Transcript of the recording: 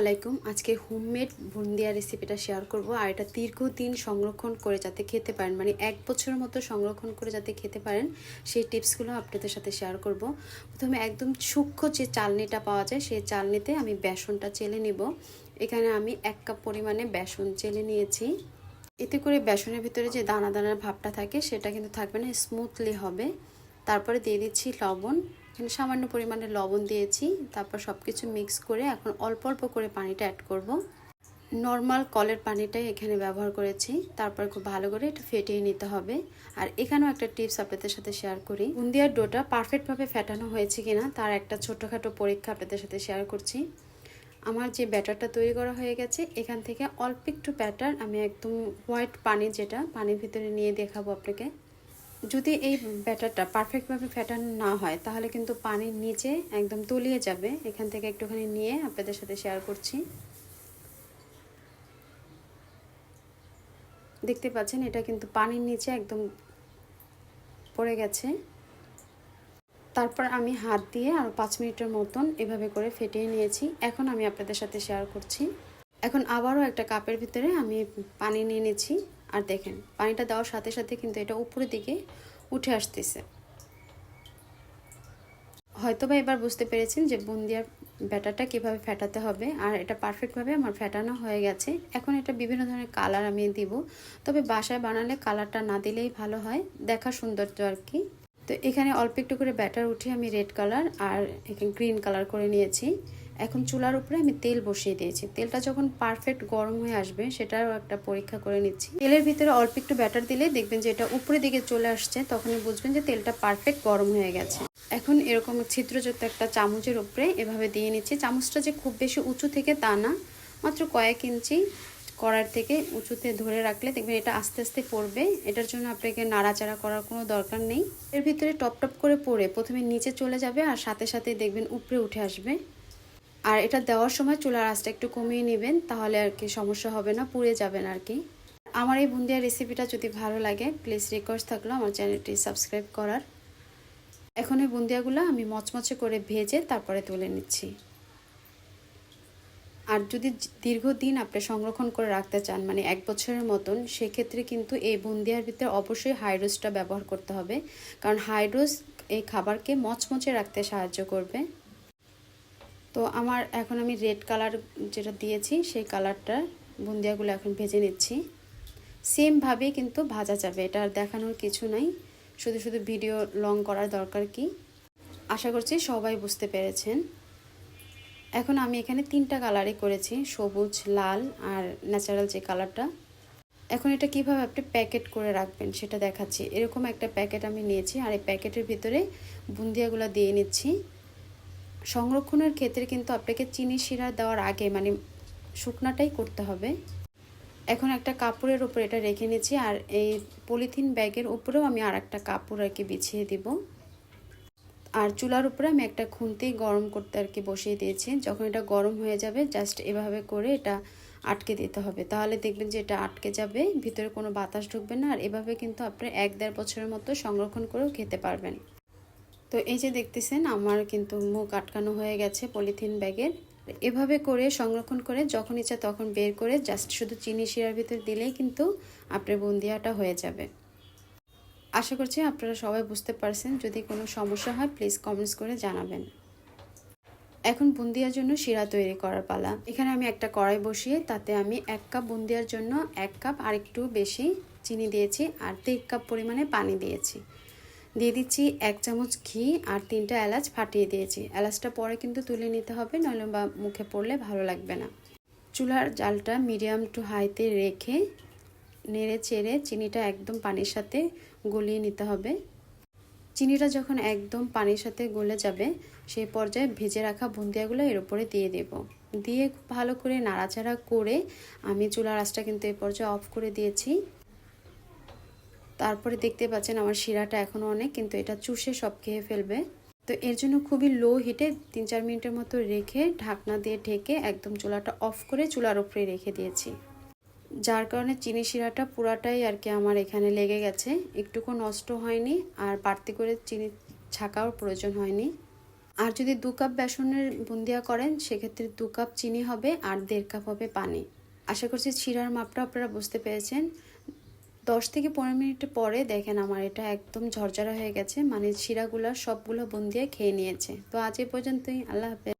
আলাইকুম। আজকে হোমমেড বুন্দিয়া রেসিপিটা শেয়ার করব আর এটা দীর্ঘদিন সংরক্ষণ করে যাতে খেতে পারেন মানে এক বছরের মতো সংরক্ষণ করে যাতে খেতে পারেন, সেই টিপসগুলো আপনাদের সাথে শেয়ার করব। প্রথমে একদম সূক্ষ্ম যে চালনিটা পাওয়া যায়, সেই চালনিতে আমি বেসনটা চেলে নিব। এখানে আমি এক কাপ পরিমাণে বেসন চেলে নিয়েছি। এতে করে বেসনের ভিতরে যে দানা দানার ভাবটা থাকে, সেটা কিন্তু থাকবে না স্মুথলি হবে। তারপরে দিয়ে দিচ্ছি লবণ। এখানে সামান্য পরিমাণে লবণ দিয়েছি। তারপর সব কিছু মিক্স করে এখন অল্প অল্প করে পানিটা অ্যাড করব। নর্মাল কলের পানিটাই এখানে ব্যবহার করেছি। তারপর খুব ভালো করে এটা ফেটিয়ে নিতে হবে। আর এখানেও একটা টিপস আপনাদের সাথে শেয়ার করি। বুন্দিয়ার ডোটা পারফেক্টভাবে ফেটানো হয়েছে কিনা তার একটা ছোটোখাটো পরীক্ষা আপনাদের সাথে শেয়ার করছি। আমার যে ব্যাটারটা তৈরি করা হয়ে গেছে, এখান থেকে অল্প একটু ব্যাটার আমি একদম হোয়াইট পানি যেটা, পানির ভিতরে নিয়ে দেখাবো আপনাকে। যদি এই ব্যাটারটা পারফেক্টভাবে ফ্যাটানো না হয়, তাহলে কিন্তু পানির নিচে একদম তলিয়ে যাবে। এখান থেকে একটুখানি নিয়ে আপনাদের সাথে শেয়ার করছি। দেখতে পাচ্ছেন, এটা কিন্তু পানির নিচে একদম পড়ে গেছে। তারপর আমি হাত দিয়ে আরও পাঁচ মিনিটের মতন এভাবে করে ফেটিয়ে নিয়েছি। এখন আমি আপনাদের সাথে শেয়ার করছি। এখন আবারও একটা কাপের ভিতরে আমি পানি নিয়ে নিয়েছি আর দেখেন, পানিটা দেওয়ার সাথে সাথে কিন্তু এটা উপরের দিকে উঠে আসতেছে। হয়তো বা এবার বুঝতে পেরেছেন যে বুন্দিয়ার ব্যাটারটা কীভাবে ফেটাতে হবে, আর এটা পারফেক্টভাবে আমার ফেটানো হয়ে গেছে। এখন এটা বিভিন্ন ধরনের কালার আমি দিব, তবে বাসায় বানালে কালারটা না দিলেই ভালো হয়, দেখা সৌন্দর্য আর কি। তো এখানে অল্প একটু করে ব্যাটার উঠে আমি রেড কালার আর এখানে গ্রিন কালার করে নিয়েছি। এখন চুলার উপরে আমি তেল বসিয়ে দিয়েছি। তেলটা যখন পারফেক্ট গরম হয়ে আসবে, সেটারও একটা পরীক্ষা করে নিচ্ছি। তেলের ভিতরে অল্প একটু ব্যাটার দিলে দেখবেন যে এটা উপরের দিকে চলে আসছে, তখনই বুঝবেন যে তেলটা পারফেক্ট গরম হয়ে গেছে। এখন এরকম ছিদ্রযুক্ত একটা চামচের উপরে এভাবে দিয়ে নিচ্ছি। চামচটা যে খুব বেশি উঁচু থেকে তা না, মাত্র কয়েক ইঞ্চি কড়ার থেকে উঁচুতে ধরে রাখলে দেখবেন এটা আস্তে আস্তে পড়বে। এটার জন্য আপনাকে নাড়াচাড়া করার কোনো দরকার নেই। এর ভিতরে টপ টপ করে পড়ে প্রথমে নিচে চলে যাবে আর সাথে সাথে দেখবেন উপরে উঠে আসবে। আর এটা দেওয়ার সময় চুলার আঁচটা একটু কমিয়ে নেবেন, তাহলে আর কি সমস্যা হবে না, পুড়ে যাবেন আর কি। আমার এই বুন্দিয়া রেসিপিটা যদি ভালো লাগে প্লিজ রিকোয়েস্ট থাকল আমার চ্যানেলটি সাবস্ক্রাইব করার। এখন এই বুন্দিয়াগুলো আমি মচমচে করে ভেজে তারপরে তুলে নিচ্ছি। আর যদি দীর্ঘদিন আপনি সংরক্ষণ করে রাখতে চান মানে এক বছরের মতন, সেক্ষেত্রে কিন্তু এই বুন্দিয়ার ভিতরে অবশ্যই হাইড্রোসটা ব্যবহার করতে হবে। কারণ হাইড্রোস এই খাবারকে মচমচে রাখতে সাহায্য করবে। তো আমার এখন আমি রেড কালার যেটা দিয়েছি, সেই কালারটা বুন্দিয়াগুলো এখন ভেজে নিচ্ছি। সেমভাবেই কিন্তু ভাজা যাবে, এটা আর দেখানোর কিছু নাই। শুধু শুধু ভিডিও লং করার দরকার কি? আশা করছি সবাই বুঝতে পেরেছেন। এখন আমি এখানে তিনটা কালারই করেছি, সবুজ, লাল আর ন্যাচারাল যে কালারটা এখন এটা কীভাবে আপনি প্যাকেট করে রাখবেন সেটা দেখাচ্ছি। এরকম একটা প্যাকেট আমি নিয়েছি আর এই প্যাকেটের ভিতরে বুন্দিয়াগুলো দিয়ে নিচ্ছি। সংরক্ষণের ক্ষেত্রে কিন্তু আপনাকে চিনি শিরা দেওয়ার আগে মানে শুকনাটাই করতে হবে। এখন একটা কাপড়ের উপরে এটা রেখে নিচ্ছি আর এই পলিথিন ব্যাগের উপরেও আমি আর একটা কাপড় আর কি বিছিয়ে দিব। আর চুলার উপরে আমি একটা খুন্তি গরম করতে আর কি বসিয়ে দিয়েছি। যখন এটা গরম হয়ে যাবে, জাস্ট এভাবে করে এটা আটকে দিতে হবে। তাহলে দেখবেন যে এটা আটকে যাবে, ভিতরে কোনো বাতাস ঢুকবে না। আর এভাবে কিন্তু আপনি এক দেড় বছরের মতো সংরক্ষণ করেও খেতে পারবেন। তো এই যে দেখতেছেন, আমার কিন্তু মুখ আটকানো হয়ে গেছে পলিথিন ব্যাগের। এভাবে করে সংরক্ষণ করে যখন ইচ্ছা তখন বের করে জাস্ট শুধু চিনি শিরার ভিতর দিলেই কিন্তু আপনার বুন্দিয়াটা হয়ে যাবে। আশা করছি আপনারা সবাই বুঝতে পারছেন, যদি কোনো সমস্যা হয় প্লিজ কমেন্টস করে জানাবেন। এখন বুন্দিয়ার জন্য শিরা তৈরি করার পালা। এখানে আমি একটা কড়াই বসিয়ে তাতে আমি এক কাপ বুন্দিয়ার জন্য এক কাপ আর একটু বেশি চিনি দিয়েছি আর দেড় কাপ পরিমাণে পানি দিয়েছি। দিয়ে দিচ্ছি এক চামচ ঘি আর তিনটা এলাচ ফাটিয়ে দিয়েছি। এলাচটা পরে কিন্তু তুলে নিতে হবে, নইলে বা মুখে পড়লে ভালো লাগবে না। চুলার জালটা মিডিয়াম টু হাইতে রেখে নেড়ে চেড়ে চিনিটা একদম পানির সাথে গলিয়ে নিতে হবে। চিনিটা যখন একদম পানির সাথে গলে যাবে সেই পর্যায়ে ভেজে রাখা বুন্দিয়াগুলো এর উপরে দিয়ে দেব। দিয়ে খুব ভালো করে নাড়াচাড়া করে আমি চুলার আঁচটা কিন্তু এই পর্যায়ে অফ করে দিয়েছি। তারপরে দেখতে পাচ্ছেন আমার শিরাটা এখনও অনেক, কিন্তু এটা চুষে সব খেয়ে ফেলবে। তো এর জন্য খুবই লো হিটে তিন চার মিনিটের মতো রেখে ঢাকনা দিয়ে ঢেকে একদম চুলাটা অফ করে চুলার উপরে রেখে দিয়েছি। যার কারণে চিনি শিরাটা পুরাটাই আর কি আমার এখানে লেগে গেছে। একটুকু নষ্ট হয়নি আর বাড়তি করে চিনি ছাকাও প্রয়োজন হয়নি। আর যদি দু কাপ বেসনের বুন্দিয়া করেন, সেক্ষেত্রে দু কাপ চিনি হবে আর দেড় কাপ হবে পানি। আশা করছি শিরার মাপটা আপনারা বুঝতে পেরেছেন। দশ থেকে পনেরো মিনিট পরে দেখেন আমার এটা একদম ঝরঝরা হয়ে গেছে মানে শিরাগুলা সবগুলো বন্দিয়া খেয়ে নিয়েছে। তো আজ এ পর্যন্তই, আল্লাহ হাফেজ।